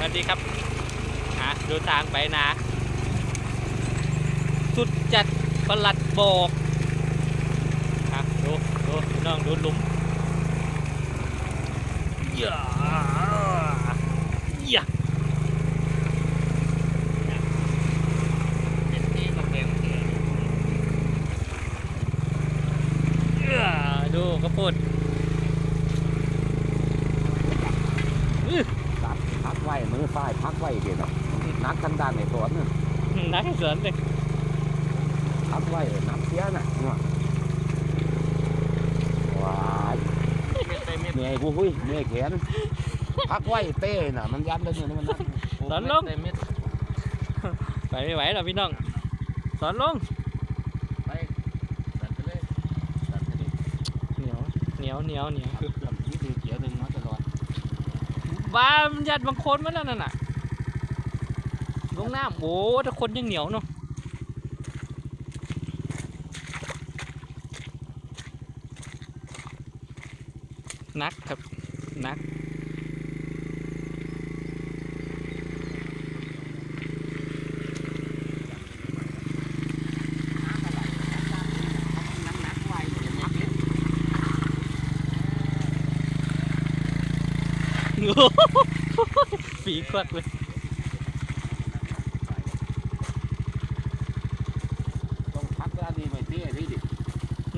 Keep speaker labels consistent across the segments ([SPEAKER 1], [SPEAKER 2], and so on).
[SPEAKER 1] วัสดีครับหาดูทางไปนะ สุดจัดประหลัดบอกอะดูดูพี่น้องดูหลุมอย่าอย่า
[SPEAKER 2] เป็นที่กำแพงเขียน
[SPEAKER 1] อย่าดูกระปุดอื้อ
[SPEAKER 3] ตัดพักไว้มือซ้ายพักไว้เดี๋ยวนะนักทางด้านในสวนน่ะ
[SPEAKER 1] นักสวนเลย
[SPEAKER 3] พักไว้น้ำเสียน่ะเนาะว้าย
[SPEAKER 2] เม็ดไปเม็ด
[SPEAKER 3] เหนื่อยกูหุ้ยเหนื่อยแขนพักไว้เต้น่ะ มันยันได้เนี่ยมันนัก
[SPEAKER 1] สอนลง
[SPEAKER 2] ไปเม็ด
[SPEAKER 1] ไปไม่ไหวหรอกพี่น้องสอนลง
[SPEAKER 2] ไปตัดไปเลยตัดไปเลย
[SPEAKER 1] เหนียวเหนียวเหนียวเหนียว
[SPEAKER 3] ลำนี้ดีเขียวหนึ่งมาตลอด
[SPEAKER 1] บ้ามันยัดบางคนมาแล้วนั่นน่ะ ลงน้ำโอ้ถ้าคนยังเหนียวเนาะนักครับนัก
[SPEAKER 3] นักนักไว้เดี๋ยวพักเล่น
[SPEAKER 1] ฝีควัดเลย
[SPEAKER 3] ต้องพักแล้วดีไหมเต้นี่ดิ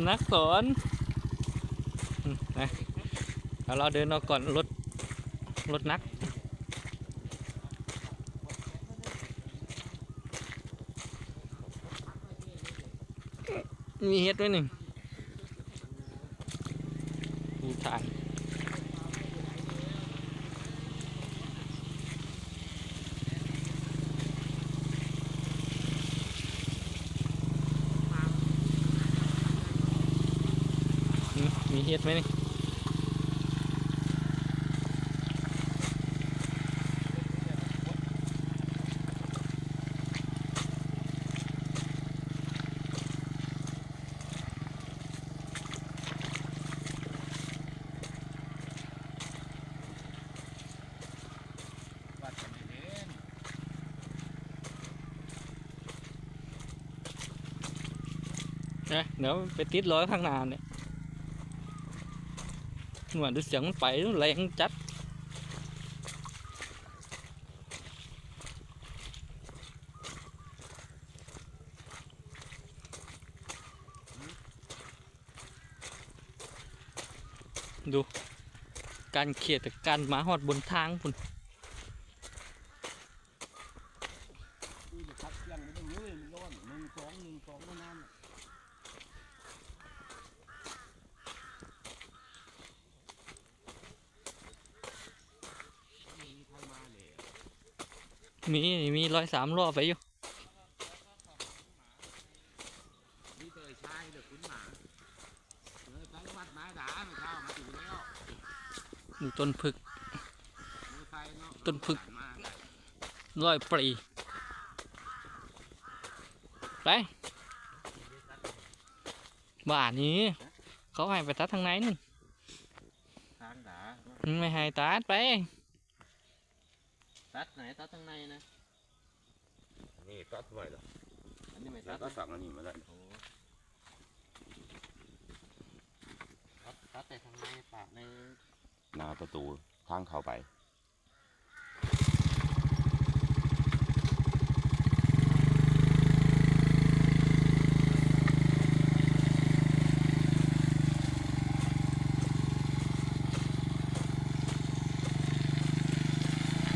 [SPEAKER 1] นักสอนนะเราเดินเอาก่อนรถรถนักมีเฮ็ดด้วยหนึ่งมีทาย เฮ็ดไหมนี่นะเดี๋ยวไปติดร้อยข้างหน้าเนี่ยเหมือนดูเสียงมันไปแรงจัดดู การเขียดแต่การหมาหอดบนทางคุณ
[SPEAKER 3] พักยังไม่ต้องเลยมันร้อนหนึ่งสองหนึ่งสองก็น้ำ
[SPEAKER 1] มีมีร้อยสามรอบไปอยู่
[SPEAKER 3] นี่เคยใช้เด็กขุนหมาเออไปวัดไม้ด่าไม่เข้ามาถึงแล้ว
[SPEAKER 1] ดูต้นพึก
[SPEAKER 3] มือไฟเนาะ
[SPEAKER 1] ต้นพึก
[SPEAKER 3] มา
[SPEAKER 1] ร้อยปรีไปบ้านนี้ เขาให้ไปตัดทางไหนนั่น
[SPEAKER 2] ทางด่า
[SPEAKER 1] มันไม่ให้ตัดไป
[SPEAKER 2] ตัดไหนตัดทางในนะ
[SPEAKER 3] นี่ตัดไว้แล้ว
[SPEAKER 2] อันนี้ไม่
[SPEAKER 3] แล้
[SPEAKER 2] ตัวด
[SPEAKER 3] ก็สั่งอันนี้มาแล้ว
[SPEAKER 2] โอ้ตัดตัดแต่ทางในปากใน
[SPEAKER 3] หน้าประตูทางเข้าไป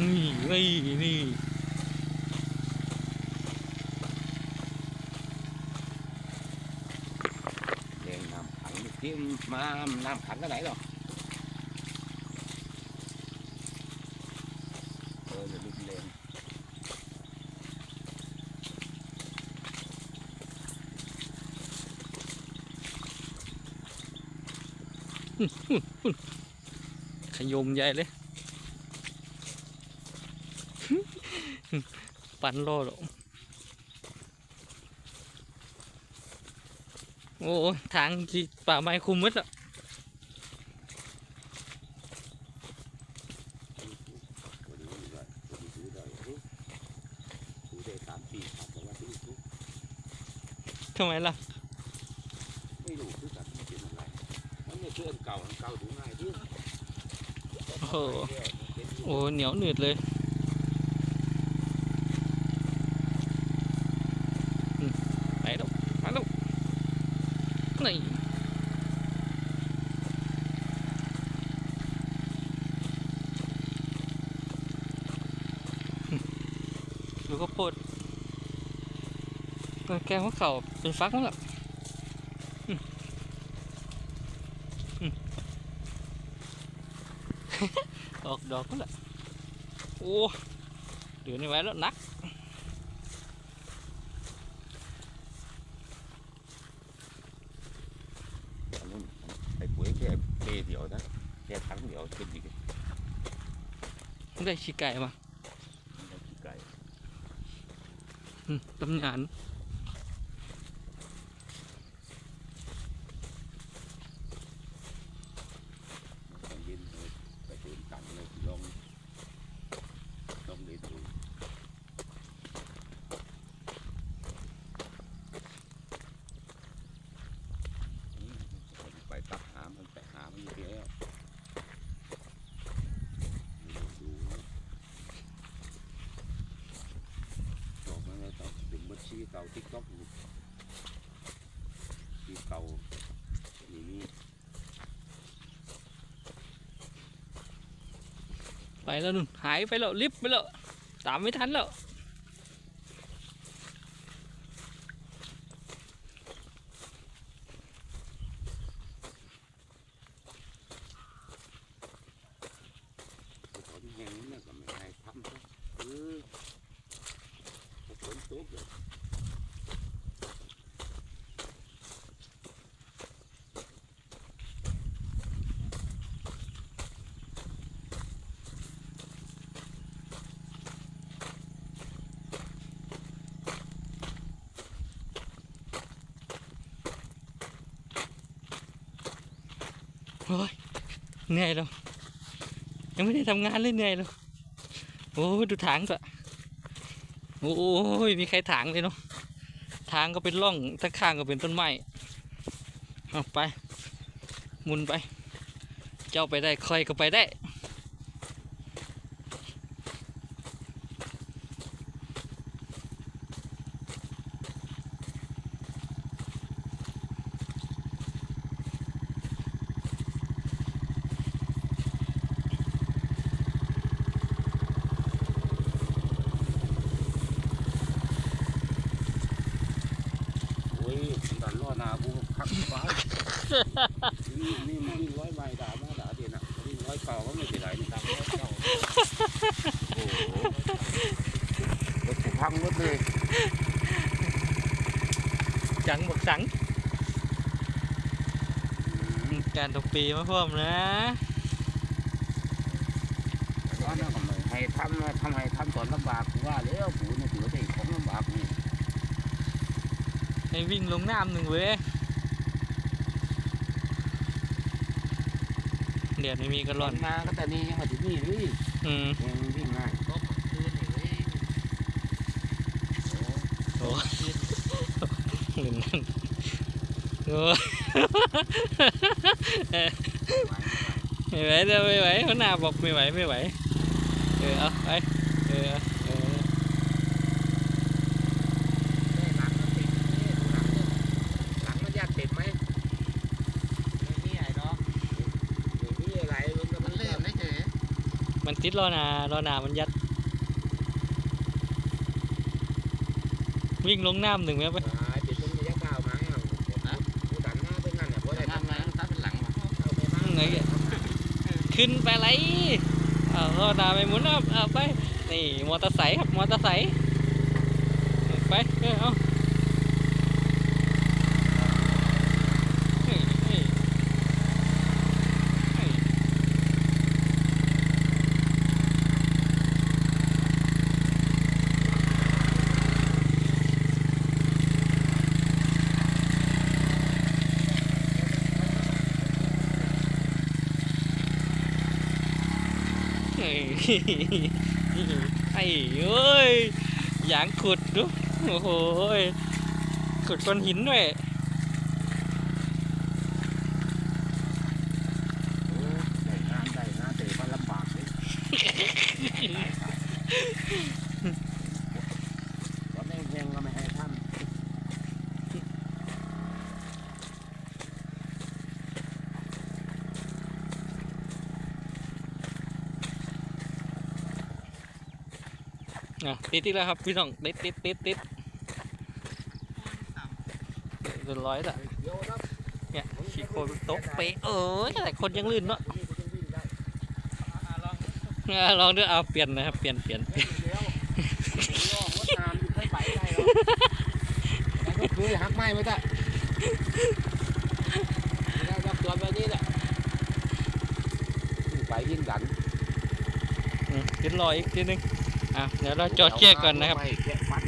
[SPEAKER 1] นี่นี่นี่
[SPEAKER 3] เองน้ำขังที่มาน้ำขังก็ไหนหรอกเออเดี๋ยวเลน
[SPEAKER 1] ขยมใหญ่เลย ปันโลดโอ้ทางที่ป่าไม้คุมมืดอะทำไมล่ะ
[SPEAKER 3] ไม่รู้คือกันเป็นอะไรมันเนี่ยเชื่อเก่าเก่าดูง่ายด้ว
[SPEAKER 1] โอ้โหเหนียวหนืดเลย นี่ดูก็ปวดแกงว่าเขาเป็นฟักมั้งล่ะออกดอกมั้งล่ะโอ้เดือนนี้ไว้แล้วนัก
[SPEAKER 3] อันนั้นไอ้ ปุ๋ยแค่เปเดียวนะแค่ทั้งเดียวเป็นอีก
[SPEAKER 1] ได้ขี้ไก่มา
[SPEAKER 3] มันขี้ไก่
[SPEAKER 1] อืมตำนาน
[SPEAKER 3] ตอนเย็นเลยไปเดินตังเลยลองลองเดินดูอืมไปตักหามันไปหามันอยู่แล้วดูบอกมาแล้วต้องดึงาติ๊กต็อกชีเก่าอย่นี้
[SPEAKER 1] ไปแล้วนุ่นหายไปแล้วลิฟไปแล้วตามไม่ทันแล้ว
[SPEAKER 3] ฝนแห้งเนี่ยก็ไม่ให้ทำซะเออพอฝนตกเลย
[SPEAKER 1] โอ้ยเหนื่อยแล้วยังไม่ได้ทำงานเลยเหนื่อยแล้วโอ้ดูทางสะโอ้ยมีใครถางเลยเนาะทางก็เป็นร่องทั้งข้างก็เป็นต้นไม้เอาไป มุนไป เจ้าไปได้คอยก็ไปได้
[SPEAKER 3] โอ้ยดันล่อนากูคักฟ้า นี่นี่มันวิ่งร้อยใบด่ามาด่าเดียนะวิ่งร้อยเก่าก็ไม่เป็นไรนี่ตังร้อยเก่าโอ้โหรถถูกพังรถเลย
[SPEAKER 1] จังบอกสัง การตกปีมาพร้อมนะ
[SPEAKER 3] ร้อนนะทำไมให้ทำนะทำไมทำตอนลำบากกูว่าแล้วกูเนี่ยถือว่าได้ของลำบากนี่
[SPEAKER 1] ให้วิ่งลงน้ำหนึ่งเว้ย เดี๋ยวไม่มีก็
[SPEAKER 3] ห
[SPEAKER 1] ร่
[SPEAKER 3] ล่
[SPEAKER 1] อน
[SPEAKER 3] นมาก็แต่นี่ยังมาถึงนี่เลย
[SPEAKER 1] อืม
[SPEAKER 3] ยังวิ่งง่าย
[SPEAKER 2] ก็คืนนี่เว้ย
[SPEAKER 1] โอ้หนึ่งนั่นโอ้ไม่ไหวเดี๋ยวไม่ไหวเขาหน้าบอกไม่ไหวไม่ไหว เออเอาไป เออเอาเออ
[SPEAKER 2] ได้หลังมันติดนี่ดูหลังเนี่ยหลังมันยากติดไหมไม่มีไอ้ดอก
[SPEAKER 3] ไม่มีอะไรมันก็
[SPEAKER 2] มันเลื่อนเฉย
[SPEAKER 1] มันติดรอหนารอหนามันยัด วิ่งลงน้ำหนึ่งไหมไป
[SPEAKER 3] ตายเป็นต้นระยะก้าวมั้งกูดันหน้าเป็นนั่นเนี่ยเพราะ
[SPEAKER 2] แต่
[SPEAKER 3] ได้
[SPEAKER 2] ทำ
[SPEAKER 3] ทำ
[SPEAKER 2] ไง
[SPEAKER 3] งาน
[SPEAKER 2] ถ้าเป็นหลังวะ
[SPEAKER 3] เข้าไปบ้าง
[SPEAKER 1] ไงอะขึ้นไปไรเอารอหนาไปหมุนเอาเอาไป นี่มอเตอร์ไซค์ครับ มอเตอร์ไซค์ ไป เออเอาเฮ้ยเฮ้ยเฮ้ย เฮ้ย ไอ้เอ้ยยางขุดดูโอ้โหขุดก้อนหินด้วย
[SPEAKER 3] เออได้งานได้งานแต่มันลำบากเลยตอนแห้งๆก็ไม่ให้ทำ
[SPEAKER 1] อะติดอีกแล้วครับพี่น้องติดติดติดติดเรียบร้อยละ
[SPEAKER 3] เนี่
[SPEAKER 1] ยขี้โคนตกไปเออแต่คนยังลื่นเนาะลองดูเอาเปลี่ยนนะครับเปลี่ยนเปลี่ยนเปลี่ยน
[SPEAKER 3] คือหักไม้ไม่ได้แล้วก็ตัวแบบนี้แหละไปยิ่งดัน
[SPEAKER 1] อืมขึ้นรออีกทีนึง อะเดี๋ยวเราจอดแช่ก่อนนะครับ
[SPEAKER 3] แกะฟัน